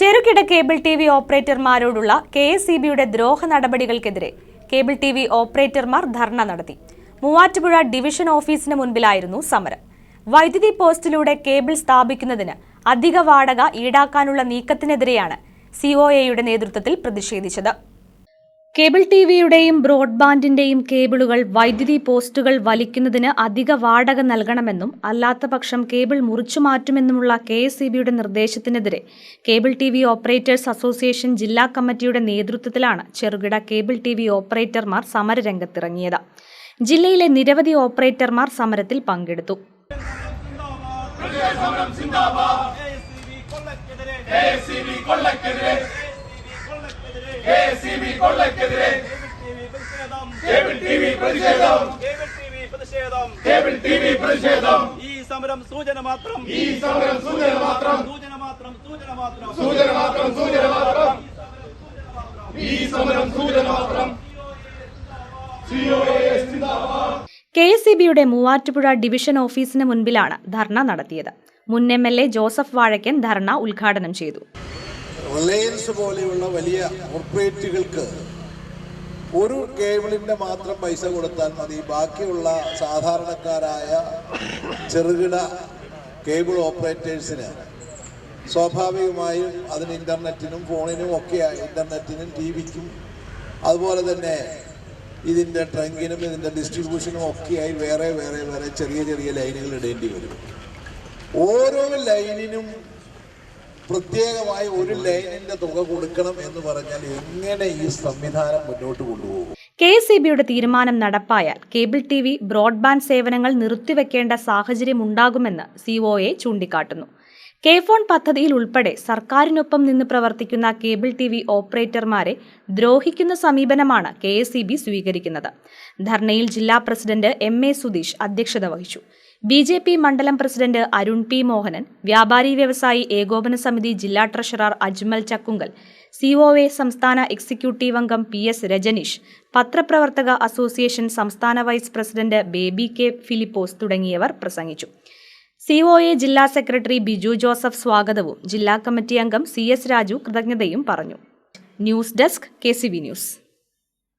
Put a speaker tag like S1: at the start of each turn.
S1: ചെറുകിട cable T V ഓപ്പറേറ്റർമാരോടുള്ള K S E ബിയുടെ ദ്രോഹ നടപടികൾക്കെതിരെ കേബിൾ ടി വി ഓപ്പറേറ്റർമാർ ധർണ നടത്തി. മൂവാറ്റുപുഴ ഡിവിഷൻ ഓഫീസിന് മുൻപിലായിരുന്നു സമരം. വൈദ്യുതി പോസ്റ്റിലൂടെ കേബിൾ സ്ഥാപിക്കുന്നതിന് അധിക വാടക ഈടാക്കാനുള്ള നീക്കത്തിനെതിരെയാണ് സിഒഎയുടെ നേതൃത്വത്തിൽ പ്രതിഷേധിച്ചത്. കേബിൾ ടി വിയുടെയും ബ്രോഡ്ബാൻഡിന്റെയും കേബിളുകൾ വൈദ്യുതി പോസ്റ്റുകൾ വലിക്കുന്നതിന് അധിക വാടക നൽകണമെന്നും അല്ലാത്തപക്ഷം കേബിൾ മുറിച്ചു മാറ്റുമെന്നുമുള്ള കെ എസ് ബിയുടെ നിർദ്ദേശത്തിനെതിരെ cable T V operators association ജില്ലാ കമ്മിറ്റിയുടെ നേതൃത്വത്തിലാണ് ചെറുകിട കേബിൾ ടി വി ഓപ്പറേറ്റർമാർ സമരരംഗത്തിറങ്ങിയത്. ജില്ലയിലെ നിരവധി ഓപ്പറേറ്റർമാർ സമരത്തിൽ പങ്കെടുത്തു.
S2: ACB കൊള്ളക്കെതിരെ. കേബിൾ ടിവി പ്രതിഷേധം. കേബിൾ ടിവി പ്രതിഷേധം.
S3: ഈ സമരം സൂചന മാത്രം.
S2: ഈ സമരം സൂചന മാത്രം.
S3: സൂചന മാത്രം സൂചന മാത്രം.
S2: സൂചന മാത്രം സൂചന മാത്രം. ഈ സമരം സൂചന മാത്രം. സിഒഎ സിന്ദാബാദ്
S1: കെ എസ് ഇ ബിയുടെ മൂവാറ്റുപുഴ ഡിവിഷൻ ഓഫീസിന് മുൻപിലാണ് ധർണ നടത്തിയത്. മുൻ M L A Joseph Vazhakkan ധർണ ഉദ്ഘാടനം ചെയ്തു.
S4: റിലയൻസ് പോലെയുള്ള വലിയ കോർപ്പറേറ്റുകൾക്ക് ഒരു കേബിളിന്റെ മാത്രം പൈസ കൊടുത്താൽ മതി. ബാക്കിയുള്ള സാധാരണക്കാരായ ചെറുകിട കേബിൾ ഓപ്പറേറ്റേഴ്സിന് സ്വാഭാവികമായും അതിന് ഇന്റർനെറ്റിനും ഫോണിനും ഒക്കെ ഇന്റർനെറ്റിനും ടി വിക്കും അതുപോലെ തന്നെ ഇതിന്റെ ട്രങ്കിനും ഇതിന്റെ ഡിസ്ട്രിബ്യൂഷനും ഒക്കെയായി വേറെ വേറെ വേറെ ചെറിയ ചെറിയ ലൈനുകൾ ഇടേണ്ടി വരും. ഓരോ ലൈനിനും പ്രത്യേകമായി ഒരു ലൈനിന്റെ തുക കൊടുക്കണം എന്ന് പറഞ്ഞാൽ എങ്ങനെ ഈ സംവിധാനം മുന്നോട്ട് കൊണ്ടുപോകും?
S1: കെ എസ് ബിയുടെ തീരുമാനം നടപ്പായാൽ കേബിൾ ടി വി ബ്രോഡ്ബാൻഡ് സേവനങ്ങൾ നിർത്തിവെക്കേണ്ട സാഹചര്യം സാഹചര്യമുണ്ടാകുമെന്ന് എ ചൂണ്ടിക്കാട്ടുന്നു. കെ ഫോൺ പദ്ധതിയിൽ ഉൾപ്പെടെ സർക്കാരിനൊപ്പം നിന്ന് പ്രവർത്തിക്കുന്ന കേബിൾ ടി വി ഓപ്പറേറ്റർമാരെ ദ്രോഹിക്കുന്ന സമീപനമാണ് കെ എസ് സ്വീകരിക്കുന്നത്. ധർണയിൽ ജില്ലാ പ്രസിഡന്റ് എം എ സുധീഷ് അധ്യക്ഷത വഹിച്ചു. ബി ജെ പി മണ്ഡലം പ്രസിഡന്റ് അരുൺ പി മോഹനൻ വ്യാപാരി വ്യവസായി ഏകോപന സമിതി ജില്ലാ treasurer Ajmal Chakkungal C O A സംസ്ഥാന എക്സിക്യൂട്ടീവ് അംഗം പി എസ് രജനീഷ് പത്രപ്രവർത്തക അസോസിയേഷൻ സംസ്ഥാന vice president Baby K Philipose തുടങ്ങിയവർ പ്രസംഗിച്ചു. സി ഒ എ ജില്ലാ സെക്രട്ടറി ബിജു ജോസഫ് സ്വാഗതവും ജില്ലാ കമ്മിറ്റി അംഗം സി എസ് രാജു കൃതജ്ഞതയും പറഞ്ഞു. News desk K news.